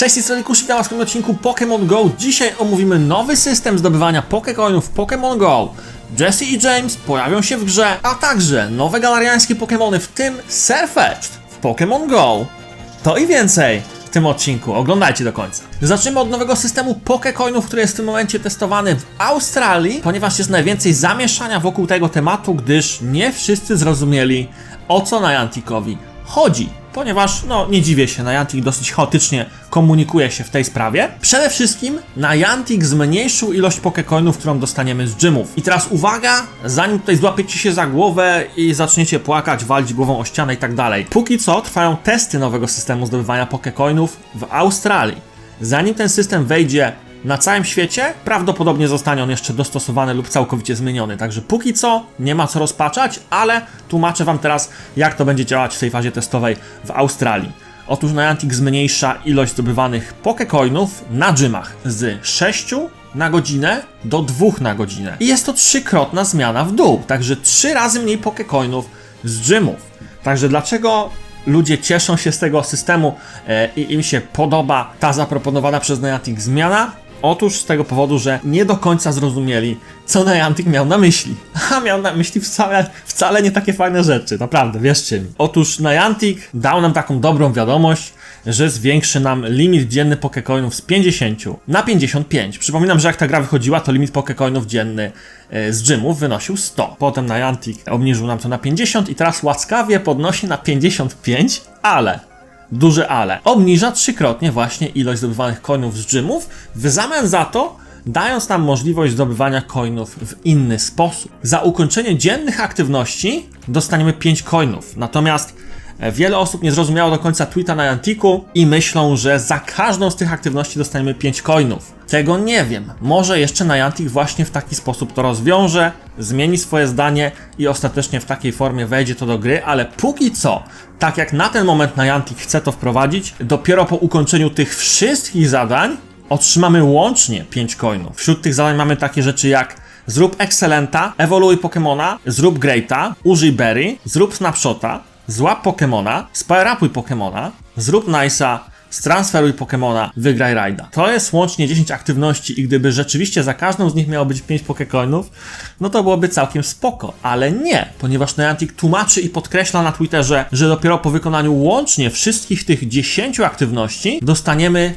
Cześć, Kusz, witam was w tym odcinku Pokémon GO. Dzisiaj omówimy nowy system zdobywania Pokécoinów w Pokémon GO. Jesse i James pojawią się w grze, a także nowe galariańskie Pokémony, w tym Surfetched w Pokémon GO. To i więcej w tym odcinku, oglądajcie do końca. Zaczniemy od nowego systemu Pokécoinów, który jest w tym momencie testowany w Australii, ponieważ jest najwięcej zamieszania wokół tego tematu, gdyż nie wszyscy zrozumieli o co Nianticowi chodzi. Ponieważ, no nie dziwię się, Niantic dosyć chaotycznie komunikuje się w tej sprawie. Przede wszystkim Niantic zmniejszył ilość Pokécoinów, którą dostaniemy z gymów. I teraz uwaga, zanim tutaj złapiecie się za głowę i zaczniecie płakać, walić głową o ścianę i tak dalej. Póki co trwają testy nowego systemu zdobywania Pokécoinów w Australii. Zanim ten system wejdzie na całym świecie, prawdopodobnie zostanie on jeszcze dostosowany lub całkowicie zmieniony. Także póki co nie ma co rozpaczać, ale tłumaczę Wam teraz, jak to będzie działać w tej fazie testowej w Australii. Otóż Niantic zmniejsza ilość zdobywanych Pokécoinów na gymach z 6 na godzinę do 2 na godzinę. I jest to trzykrotna zmiana w dół, także trzy razy mniej Pokécoinów z gymów. Także dlaczego ludzie cieszą się z tego systemu e, i im się podoba ta zaproponowana przez Niantic zmiana? Otóż z tego powodu, że nie do końca zrozumieli, co Niantic miał na myśli. A miał na myśli wcale, wcale nie takie fajne rzeczy, naprawdę, wierzcie mi. Otóż Niantic dał nam taką dobrą wiadomość, że zwiększy nam limit dzienny Pokécoinów z 50 na 55. Przypominam, że jak ta gra wychodziła, to limit Pokécoinów dzienny e, z gymów wynosił 100. Potem Niantic obniżył nam to na 50 i teraz łaskawie podnosi na 55, ale duże ale. Obniża trzykrotnie właśnie ilość zdobywanych coinów z gymów, w zamian za to dając nam możliwość zdobywania coinów w inny sposób. Za ukończenie dziennych aktywności dostaniemy 5 coinów, natomiast e, Wiele osób nie zrozumiało do końca tweeta na Antiku i myślą, że za każdą z tych aktywności dostaniemy 5 coinów. Tego nie wiem. Może jeszcze Niantic właśnie w taki sposób to rozwiąże, zmieni swoje zdanie i ostatecznie w takiej formie wejdzie to do gry, ale póki co, tak jak na ten moment Niantic chce to wprowadzić, dopiero po ukończeniu tych wszystkich zadań otrzymamy łącznie 5 coinów. Wśród tych zadań mamy takie rzeczy jak zrób Excellenta, ewoluuj Pokemona, zrób Greata, użyj Berry, zrób Snapshota, złap Pokemona, spire-upuj Pokemona, zrób Nice'a, Stransferuj Pokemona, wygraj rajda. To jest łącznie 10 aktywności i gdyby rzeczywiście za każdą z nich miało być 5 Pokecoinów, no to byłoby całkiem spoko, ale nie, ponieważ Niantic tłumaczy i podkreśla na Twitterze, że dopiero po wykonaniu łącznie wszystkich tych 10 aktywności dostaniemy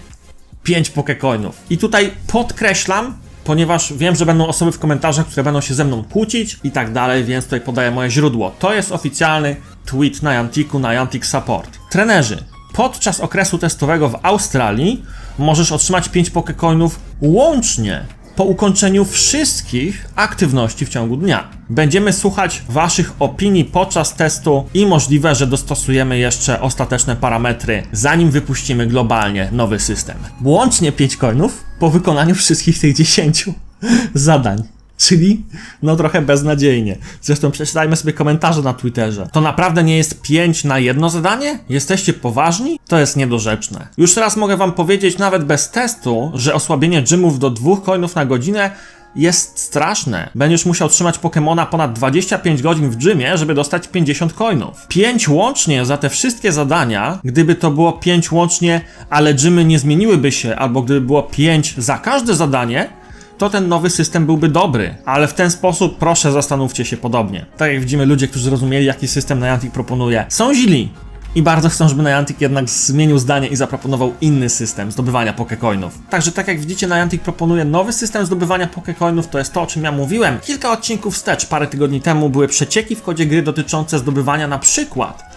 5 Pokecoinów. I tutaj podkreślam, ponieważ wiem, że będą osoby w komentarzach, które będą się ze mną kłócić i tak dalej, więc tutaj podaję moje źródło. To jest oficjalny tweet Nianticu, Niantic Support. Trenerzy, podczas okresu testowego w Australii możesz otrzymać 5 Pokecoinów łącznie po ukończeniu wszystkich aktywności w ciągu dnia. Będziemy słuchać Waszych opinii podczas testu i możliwe, że dostosujemy jeszcze ostateczne parametry, zanim wypuścimy globalnie nowy system. Łącznie 5 coinów po wykonaniu wszystkich tych 10 zadań. Czyli, no trochę beznadziejnie. Zresztą przeczytajmy sobie komentarze na Twitterze. To naprawdę nie jest 5 na jedno zadanie? Jesteście poważni? To jest niedorzeczne. Już teraz mogę wam powiedzieć, nawet bez testu, że osłabienie gymów do 2 coinów na godzinę jest straszne. Będziesz musiał trzymać Pokemona ponad 25 godzin w gymie, żeby dostać 50 coinów. 5 łącznie za te wszystkie zadania, gdyby to było 5 łącznie, ale gymy nie zmieniłyby się, albo gdyby było 5 za każde zadanie, to ten nowy system byłby dobry, ale w ten sposób proszę zastanówcie się podobnie. Tak jak widzimy, ludzie, którzy zrozumieli, jaki system Niantic proponuje, są źli. I bardzo chcą, żeby Niantic jednak zmienił zdanie i zaproponował inny system zdobywania Pokecoinów. Także tak jak widzicie, Niantic proponuje nowy system zdobywania Pokecoinów, to jest to, o czym ja mówiłem. Kilka odcinków wstecz, parę tygodni temu, były przecieki w kodzie gry dotyczące zdobywania na przykład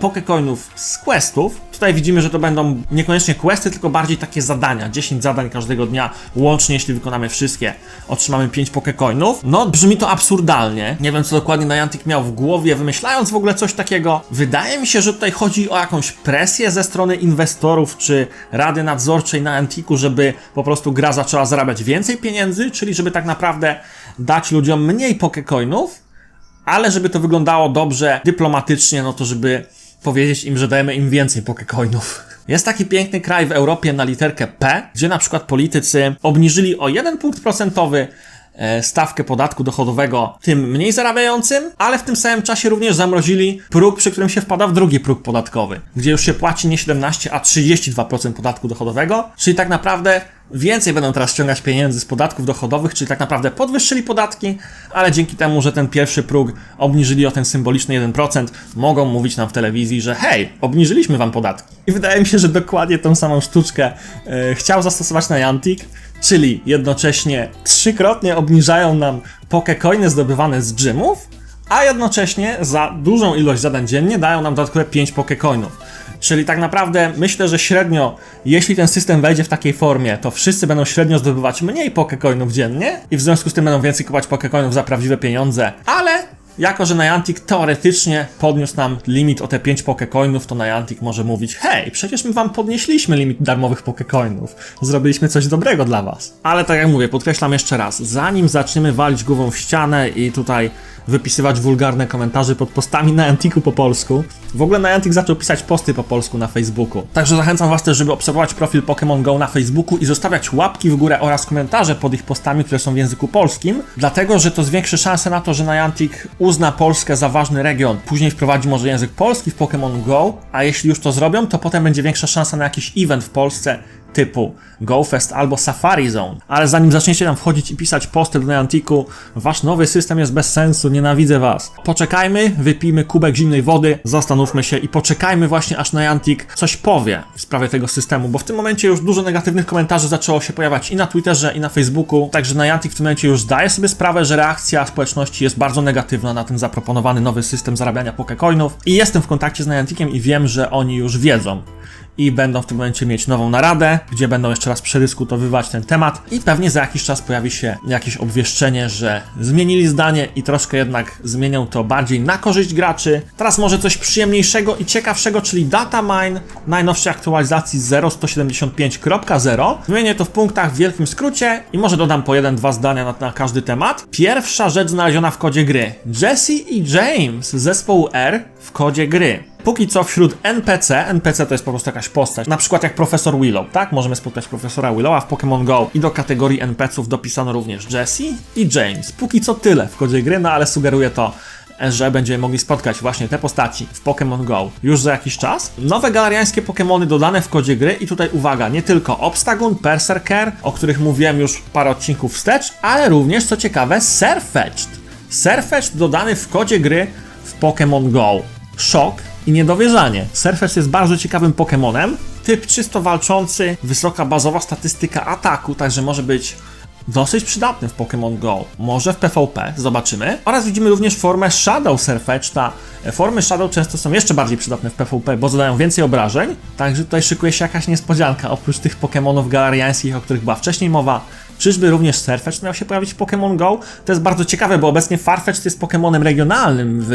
Pokecoinów z questów. Tutaj widzimy, że to będą niekoniecznie questy, tylko bardziej takie zadania. 10 zadań każdego dnia, łącznie jeśli wykonamy wszystkie, otrzymamy 5 Pokecoinów. No, brzmi to absurdalnie. Nie wiem, co dokładnie Niantic miał w głowie, wymyślając w ogóle coś takiego. Wydaje mi się, że tutaj chodzi o jakąś presję ze strony inwestorów, czy Rady Nadzorczej Nianticu, żeby po prostu gra zaczęła zarabiać więcej pieniędzy, czyli żeby tak naprawdę dać ludziom mniej Pokecoinów, ale żeby to wyglądało dobrze, dyplomatycznie, no to żeby powiedzieć im, że dajemy im więcej pokecoinów. Jest taki piękny kraj w Europie na literkę P, gdzie na przykład politycy obniżyli o jeden punkt procentowy stawkę podatku dochodowego tym mniej zarabiającym, ale w tym samym czasie również zamrozili próg, przy którym się wpada w drugi próg podatkowy, gdzie już się płaci nie 17, a 32% podatku dochodowego, czyli tak naprawdę więcej będą teraz ściągać pieniędzy z podatków dochodowych, czyli tak naprawdę podwyższyli podatki, ale dzięki temu, że ten pierwszy próg obniżyli o ten symboliczny 1%, mogą mówić nam w telewizji, że hej, obniżyliśmy wam podatki. I wydaje mi się, że dokładnie tą samą sztuczkę e, chciał zastosować Niantic, czyli jednocześnie trzykrotnie obniżają nam pokecoiny zdobywane z gymów, a jednocześnie za dużą ilość zadań dziennie dają nam dodatkowe 5 pokecoinów. Czyli tak naprawdę myślę, że średnio, jeśli ten system wejdzie w takiej formie, to wszyscy będą średnio zdobywać mniej pokecoinów dziennie i w związku z tym będą więcej kupować pokecoinów za prawdziwe pieniądze, ale jako, że Niantic teoretycznie podniósł nam limit o te 5 pokecoinów, to Niantic może mówić hej, przecież my wam podnieśliśmy limit darmowych pokecoinów, zrobiliśmy coś dobrego dla was. Ale tak jak mówię, podkreślam jeszcze raz, zanim zaczniemy walić głową w ścianę i tutaj wypisywać wulgarne komentarze pod postami na Antiku po polsku. W ogóle Niantic zaczął pisać posty po polsku na Facebooku. Także zachęcam Was też, żeby obserwować profil Pokémon Go na Facebooku i zostawiać łapki w górę oraz komentarze pod ich postami, które są w języku polskim, dlatego że to zwiększy szanse na to, że Niantic uzna Polskę za ważny region. Później wprowadzi może język polski w Pokémon Go, a jeśli już to zrobią, to potem będzie większa szansa na jakiś event w Polsce typu GoFest albo Safari Zone. Ale zanim zaczniecie tam wchodzić i pisać posty do Niantiku, wasz nowy system jest bez sensu, nienawidzę was. Poczekajmy, wypijmy kubek zimnej wody, zastanówmy się i poczekajmy właśnie aż Niantic coś powie w sprawie tego systemu, bo w tym momencie już dużo negatywnych komentarzy zaczęło się pojawiać i na Twitterze, i na Facebooku, także Niantic w tym momencie już zdaje sobie sprawę, że reakcja społeczności jest bardzo negatywna na ten zaproponowany nowy system zarabiania pokecoinów i jestem w kontakcie z Nianticiem i wiem, że oni już wiedzą, i będą w tym momencie mieć nową naradę, gdzie będą jeszcze raz przedyskutowywać ten temat i pewnie za jakiś czas pojawi się jakieś obwieszczenie, że zmienili zdanie i troszkę jednak zmienią to bardziej na korzyść graczy. Teraz może coś przyjemniejszego i ciekawszego, czyli datamine najnowszej aktualizacji 0.175.0. Zmienię to w punktach w wielkim skrócie i może dodam po jeden, dwa zdania na, na każdy temat. Pierwsza rzecz znaleziona w kodzie gry. Jesse i James z zespołu R w kodzie gry póki co wśród NPC, NPC to jest po prostu jakaś postać, na przykład jak profesor Willow, tak? Możemy spotkać profesora Willowa w Pokémon Go i do kategorii NPC-ów dopisano również Jesse i James. Póki co tyle w kodzie gry, no ale sugeruje to, że będziemy mogli spotkać właśnie te postaci w Pokémon Go już za jakiś czas. Nowe galariańskie Pokémony dodane w kodzie gry i tutaj uwaga, nie tylko Obstagoon, Berserker, o których mówiłem już parę odcinków wstecz, ale również co ciekawe Surfetched. Surfetched dodany w kodzie gry w Pokémon Go. Szok i niedowierzanie. Surface jest bardzo ciekawym Pokémonem. Typ czysto walczący, wysoka bazowa statystyka ataku, także może być dosyć przydatny w Pokémon Go. Może w PvP, zobaczymy. Oraz widzimy również formę Shadow Surfetchta. Formy Shadow często są jeszcze bardziej przydatne w PvP, bo zadają więcej obrażeń. Także tutaj szykuje się jakaś niespodzianka, oprócz tych Pokémonów galariańskich, o których była wcześniej mowa. Czyżby również Surfetch miał się pojawić w Pokémon Go? To jest bardzo ciekawe, bo obecnie Farfetch jest Pokémonem regionalnym w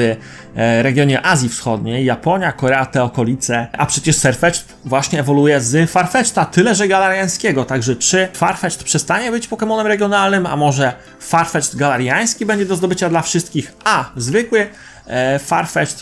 e, regionie Azji Wschodniej, Japonia, Korea, te okolice, a przecież Surfetch właśnie ewoluuje z Farfetchta, tyle że galariańskiego, także czy Farfetch przestanie być Pokémonem regionalnym, a może Farfetch galariański będzie do zdobycia dla wszystkich, a zwykły e, Farfetch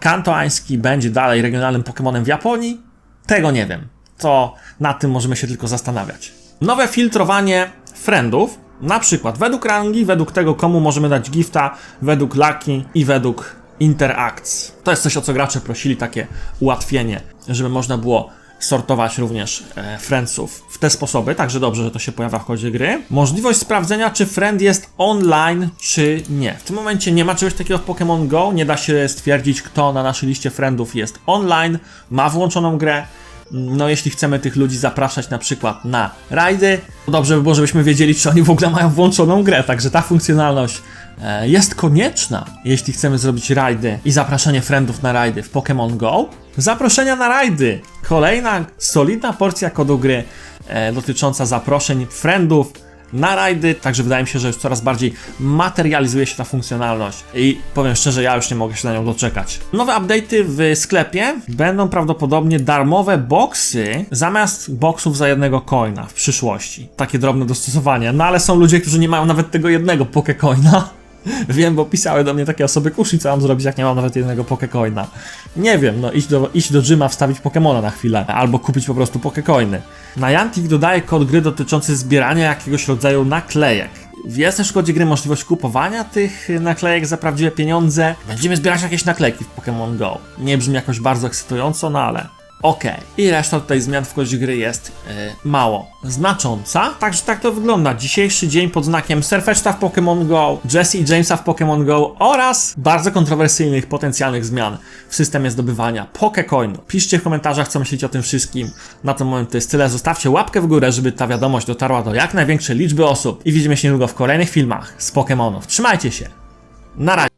kantoański będzie dalej regionalnym Pokémonem w Japonii? Tego nie wiem. To nad tym możemy się tylko zastanawiać. Nowe filtrowanie friendów, na przykład według rangi, według tego komu możemy dać gifta, według lucky i według interacts. To jest coś o co gracze prosili, takie ułatwienie, żeby można było sortować również e, friendsów w te sposoby, także dobrze, że to się pojawia w kodzie gry. Możliwość sprawdzenia, czy friend jest online, czy nie. W tym momencie nie ma czegoś takiego w Pokémon Go, nie da się stwierdzić, kto na naszej liście friendów jest online, ma włączoną grę, no jeśli chcemy tych ludzi zapraszać na przykład na rajdy, to dobrze by było, żebyśmy wiedzieli, czy oni w ogóle mają włączoną grę, także ta funkcjonalność e, jest konieczna, jeśli chcemy zrobić rajdy i zapraszanie friendów na rajdy w Pokémon Go. Zaproszenia na rajdy! Kolejna solidna porcja kodu gry e, dotycząca zaproszeń friendów na rajdy, także wydaje mi się, że już coraz bardziej materializuje się ta funkcjonalność i powiem szczerze, ja już nie mogę się na nią doczekać. Nowe update'y w sklepie będą prawdopodobnie darmowe boxy zamiast boxów za jednego coina w przyszłości. Takie drobne dostosowania, no ale są ludzie, którzy nie mają nawet tego jednego pokecoina. Wiem, bo pisały do mnie takie osoby, kuszy, co mam zrobić, jak nie mam nawet jednego pokecoina. Nie wiem, no iść do, iść do gyma, wstawić Pokemona na chwilę, albo kupić po prostu pokecoiny. Niantic dodaje kod gry dotyczący zbierania jakiegoś rodzaju naklejek. Jest też w kodzie gry możliwość kupowania tych naklejek za prawdziwe pieniądze. Będziemy zbierać jakieś naklejki w Pokémon Go. Nie brzmi jakoś bardzo ekscytująco, no ale Okej. I reszta tutaj zmian w kodzie gry jest yy, mało znacząca. Także tak to wygląda. Dzisiejszy dzień pod znakiem Surfetchta w Pokémon Go, Jesse i Jamesa w Pokémon Go oraz bardzo kontrowersyjnych potencjalnych zmian w systemie zdobywania Pokecoinu. Piszcie w komentarzach, co myślicie o tym wszystkim. Na ten moment to jest tyle. Zostawcie łapkę w górę, żeby ta wiadomość dotarła do jak największej liczby osób. I widzimy się niedługo w kolejnych filmach z Pokémonów. Trzymajcie się. Na razie.